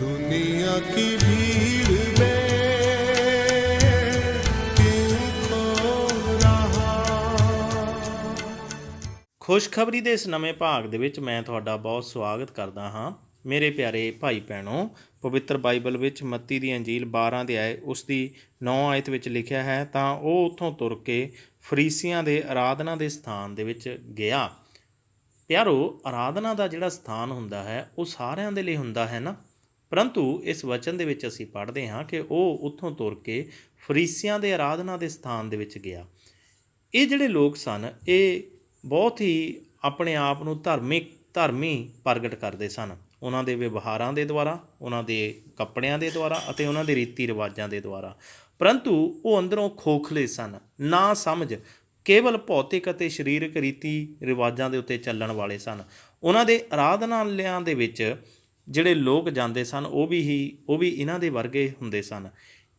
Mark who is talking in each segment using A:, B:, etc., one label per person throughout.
A: दुनिया की भीड़ में क्यों खो रहा
B: ਖੁਸ਼ਖਬਰੀ ਦੇ ਇਸ ਨਵੇਂ ਭਾਗ ਦੇ ਵਿੱਚ ਮੈਂ ਤੁਹਾਡਾ ਬਹੁਤ ਸਵਾਗਤ ਕਰਦਾ ਹਾਂ ਮੇਰੇ ਪਿਆਰੇ ਭਾਈ ਭੈਣੋ ਪਵਿੱਤਰ ਬਾਈਬਲ ਵਿੱਚ ਮੱਤੀ ਦੀ ਅੰਜੀਲ 12 ਅਧਿਆਏ ਉਸ ਦੀ 9 ਆਇਤ ਵਿੱਚ ਲਿਖਿਆ ਹੈ ਤਾਂ ਉਹ ਉੱਥੋਂ ਤੁਰ ਕੇ ਫਰੀਸੀਆਂ ਦੇ ਆਰਾਧਨਾ ਦੇ ਸਥਾਨ ਦੇ ਵਿੱਚ ਗਿਆ ਪਿਆਰੋ ਆਰਾਧਨਾ ਦਾ ਜਿਹੜਾ ਸਥਾਨ ਹੁੰਦਾ ਹੈ ਉਹ ਸਾਰਿਆਂ ਦੇ ਲਈ ਹੁੰਦਾ ਹੈ ਨਾ ਪਰੰਤੂ ਇਸ ਵਚਨ ਦੇ ਵਿੱਚ ਅਸੀਂ ਪੜ੍ਹਦੇ ਹਾਂ ਕਿ ਉਹ ਉੱਥੋਂ ਤੁਰ ਕੇ ਫਰੀਸੀਆਂ ਦੇ ਆਰਾਧਨਾ ਦੇ ਸਥਾਨ ਦੇ ਵਿੱਚ ਗਿਆ। ਇਹ ਜਿਹੜੇ ਲੋਕ ਸਨ, ਇਹ ਬਹੁਤ ਹੀ ਆਪਣੇ ਆਪ ਨੂੰ ਧਾਰਮਿਕ ਧਰਮੀ ਪ੍ਰਗਟ ਕਰਦੇ ਸਨ। ਉਹਨਾਂ ਦੇ ਵਿਵਹਾਰਾਂ ਦੇ ਦੁਆਰਾ, ਉਹਨਾਂ ਦੇ ਕੱਪੜਿਆਂ ਦੇ ਦੁਆਰਾ ਅਤੇ ਉਹਨਾਂ ਦੇ ਰੀਤੀ ਰਿਵਾਜਾਂ ਦੇ ਦੁਆਰਾ। ਪਰੰਤੂ ਉਹ ਅੰਦਰੋਂ ਖੋਖਲੇ ਸਨ। ਨਾ ਸਮਝ, ਕੇਵਲ ਭੌਤਿਕ ਅਤੇ ਸਰੀਰਕ ਰੀਤੀ ਰਿਵਾਜਾਂ ਦੇ ਉੱਤੇ ਚੱਲਣ ਵਾਲੇ ਸਨ। ਉਹਨਾਂ ਦੇ ਆਰਾਧਨਾਲਿਆਂ ਦੇ ਵਿੱਚ ਜਿਹੜੇ ਲੋਕ ਜਾਂਦੇ ਸਨ, ਉਹ ਵੀ ਹੀ, ਉਹ ਵੀ ਇਹਨਾਂ ਦੇ ਵਰਗੇ ਹੁੰਦੇ ਸਨ।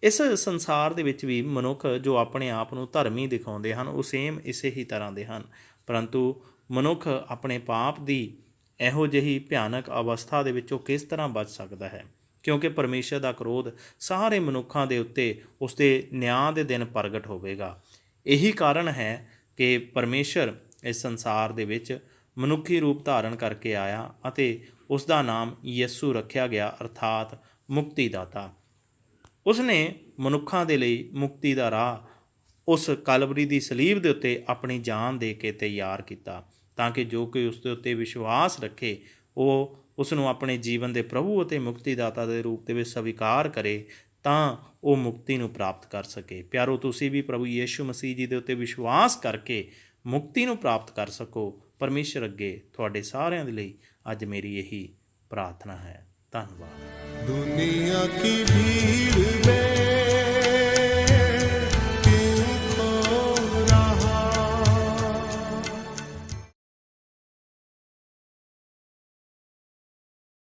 B: ਇਸ ਸੰਸਾਰ ਦੇ ਵਿੱਚ ਵੀ ਮਨੁੱਖ ਜੋ ਆਪਣੇ ਆਪ ਨੂੰ ਧਰਮੀ ਦਿਖਾਉਂਦੇ ਹਨ, ਉਹ ਸੇਮ ਇਸੇ ਹੀ ਤਰ੍ਹਾਂ ਦੇ ਹਨ। ਪਰੰਤੂ ਮਨੁੱਖ ਆਪਣੇ ਪਾਪ ਦੀ ਇਹੋ ਜਿਹੀ ਭਿਆਨਕ ਅਵਸਥਾ ਦੇ ਵਿੱਚੋਂ ਕਿਸ ਤਰ੍ਹਾਂ ਬਚ ਸਕਦਾ ਹੈ? ਕਿਉਂਕਿ ਪਰਮੇਸ਼ਰ ਦਾ ਕ੍ਰੋਧ ਸਾਰੇ ਮਨੁੱਖਾਂ ਦੇ ਉੱਤੇ ਉਸਦੇ ਨਿਆਂ ਦੇ ਦਿਨ ਪ੍ਰਗਟ ਹੋਵੇਗਾ। ਇਹੀ ਕਾਰਨ ਹੈ ਕਿ ਪਰਮੇਸ਼ਰ ਇਸ ਸੰਸਾਰ ਦੇ ਵਿੱਚ ਮਨੁੱਖੀ ਰੂਪ ਧਾਰਨ ਕਰਕੇ ਆਇਆ ਅਤੇ ਉਸ ਦਾ ਨਾਮ ਯਿਸੂ ਰੱਖਿਆ ਗਿਆ, ਅਰਥਾਤ ਮੁਕਤੀ ਮੁਕਤੀਦਾਤਾ। ਉਸਨੇ ਮਨੁੱਖਾਂ ਦੇ ਲਈ ਮੁਕਤੀ ਦਾ ਰਾਹ ਉਸ ਕਲਵਰੀ ਦੀ ਸਲੀਬ ਦੇ ਉੱਤੇ ਆਪਣੀ ਜਾਨ ਦੇ ਕੇ ਤਿਆਰ ਕੀਤਾ, ਤਾਂ ਕਿ ਜੋ ਕੋਈ ਉਸ ਦੇ ਉੱਤੇ ਵਿਸ਼ਵਾਸ ਰੱਖੇ, ਉਹ ਉਸ ਨੂੰ ਆਪਣੇ ਜੀਵਨ ਦੇ ਪ੍ਰਭੂ ਅਤੇ ਮੁਕਤੀ ਦਾਤਾ ਦੇ ਰੂਪ ਦੇ ਵਿੱਚ ਸਵੀਕਾਰ ਕਰੇ, ਤਾਂ ਉਹ ਮੁਕਤੀ ਨੂੰ ਪ੍ਰਾਪਤ ਕਰ ਸਕੇ। ਪਿਆਰੋ, ਤੁਸੀਂ ਵੀ ਪ੍ਰਭੂ ਯੀਸ਼ੂ ਮਸੀਹ ਜੀ ਦੇ ਉੱਤੇ ਵਿਸ਼ਵਾਸ ਕਰਕੇ ਮੁਕਤੀ ਨੂੰ ਪ੍ਰਾਪਤ ਕਰ ਸਕੋ। ਪਰਮੇਸ਼ਰ ਅੱਗੇ ਤੁਹਾਡੇ ਸਾਰਿਆਂ ਦੇ ਲਈ ਅੱਜ ਮੇਰੀ ਇਹੀ ਪ੍ਰਾਰਥਨਾ ਹੈ। ਧੰਨਵਾਦ।
A: ਦੁਨੀਆ ਕੀ ਵੀ